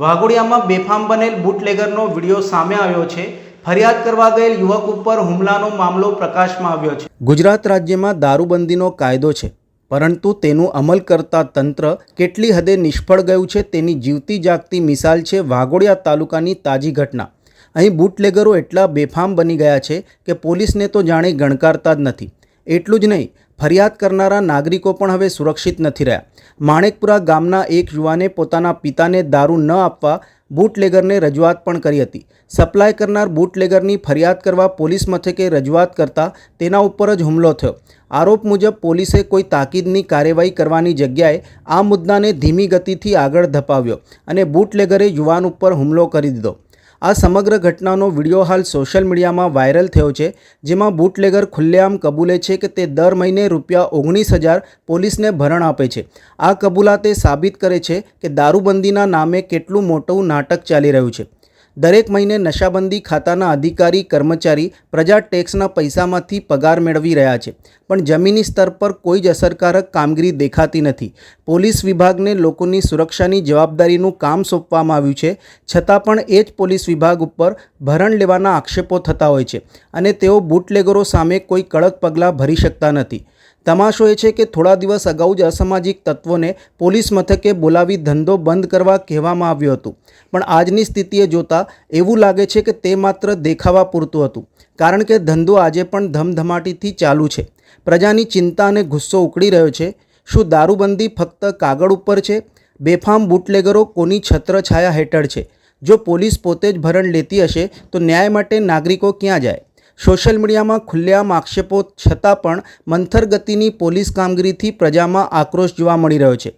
વાઘોડિયામાં બેફામ બનેલ બુટલેગરનો વીડિયો સામે આવ્યો છે. ફરિયાદ કરવા ગયેલ યુવક ઉપર હુમલાનો મામલો પ્રકાશમાં આવ્યો છે. ગુજરાત રાજ્યમાં દારૂબંધીનો કાયદો છે, પરંતુ તેનું અમલ કરતા તંત્ર કેટલી હદે નિષ્ફળ ગયું છે તેની જીવતી જાગતી મિસાલ છે વાઘોડિયા તાલુકાની તાજી ઘટના. અહીં બુટલેગરો એટલા બેફામ બની ગયા છે કે પોલીસને તો જાણે ગણકારતા જ નથી. એટલું જ નહીં, ફરિયાદ કરનારા નાગરિકો પણ હવે સુરક્ષિત નથી રહ્યા. માણેકપુરા ગામના એક યુવાને પોતાના પિતાને દારૂ ન આપવા બુટલેગરને રજૂઆત પણ કરી હતી. સપ્લાય કરનાર બુટલેગરની ફરિયાદ કરવા પોલીસ મથકે રજૂઆત કરતા તેના ઉપર જ હુમલો થયો. આરોપ મુજબ પોલીસે કોઈ તાકીદની કાર્યવાહી કરવાની જગ્યાએ આ મુદ્દાને ધીમી ગતિથી આગળ ધપાવ્યો અને બુટલેગરે યુવાન ઉપર હુમલો કરી દીધો. આ સમગ્ર ઘટનાનો વીડિયો હાલ સોશિયલ મીડિયામાં વાયરલ થયો છે, જેમાં બુટલેગર ખુલ્લેઆમ કબૂલે છે કે તે દર મહિને રૂપિયા ઓગણીસ હજાર પોલીસને ભરણ આપે છે. આ કબૂલાતે સાબિત કરે છે કે દારૂબંધીના નામે કેટલું મોટું નાટક ચાલી રહ્યું છે. દરેક મહિને નશાબંધી ખાતાના અધિકારી, કર્મચારી પ્રજા ટેક્સના પૈસામાંથી પગાર મેળવી રહ્યા છે, પણ જમીની સ્તર પર કોઈ જ અસરકારક કામગીરી દેખાતી નથી. પોલીસ વિભાગને લોકોની સુરક્ષાની જવાબદારીનું કામ સોંપવામાં આવ્યું છે, છતાં પણ એ જ પોલીસ વિભાગ ઉપર ભરણ લેવાના આક્ષેપો થતા હોય છે અને તેઓ બુટલેગરો સામે કોઈ કડક પગલાં ભરી શકતા નથી. તમાશો એ છે કે થોડા દિવસ અગાઉ જ અસામાજિક તત્વોને પોલીસ મથકે બોલાવી ધંધો બંધ કરવા કહેવામાં આવ્યું હતું. પણ આજની સ્થિતિએ જોતાં એવું લાગે છે કે તે માત્ર દેખાવા પૂરતું હતું, કારણ કે ધંધો આજે પણ ધમધમાટીથી ચાલુ છે. પ્રજાની ચિંતા અને ગુસ્સો ઉકળી રહ્યો છે. શું દારૂબંધી ફક્ત કાગળ ઉપર છે? બેફામ બુટલેગરો કોની છત્રછાયા હેઠળ છે? જો પોલીસ પોતે જ ભરણ લેતી હશે, તો ન્યાય માટે નાગરિકો ક્યાં જાય? સોશિયલ મીડિયામાં ખુલ્લેઆમ આક્ષેપો છતાં પણ મંથર ગતિની પોલીસ કામગીરીથી પ્રજામાં આક્રોશ જોવા મળી રહ્યો છે.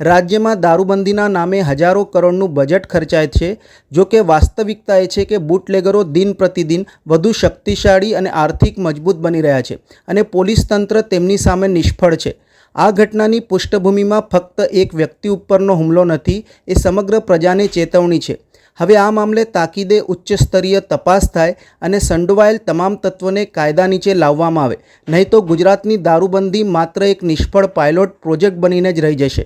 રાજ્યમાં દારૂબંધીના નામે હજારો કરોડનું બજેટ ખર્ચાય છે, જો કે વાસ્તવિકતા એ છે કે બુટલેગરો દિન પ્રતિદિન વધુ શક્તિશાળી અને આર્થિક મજબૂત બની રહ્યા છે અને પોલીસ તંત્ર તેમની સામે નિષ્ફળ છે. આ ઘટનાની પૃષ્ઠભૂમિમાં ફક્ત એક વ્યક્તિ ઉપરનો હુમલો નથી, એ સમગ્ર પ્રજાને ચેતવણી છે. હવે આ મામલે તાકીદે ઉચ્ચ સ્તરીય તપાસ થાય અને સંડોવાયેલ તમામ તત્વોને કાયદા નીચે લાવવામાં આવે. નહીં તો ગુજરાતની દારૂબંધી માત્ર એક નિષ્ફળ પાયલોટ પ્રોજેક્ટ બનીને જ રહી જશે.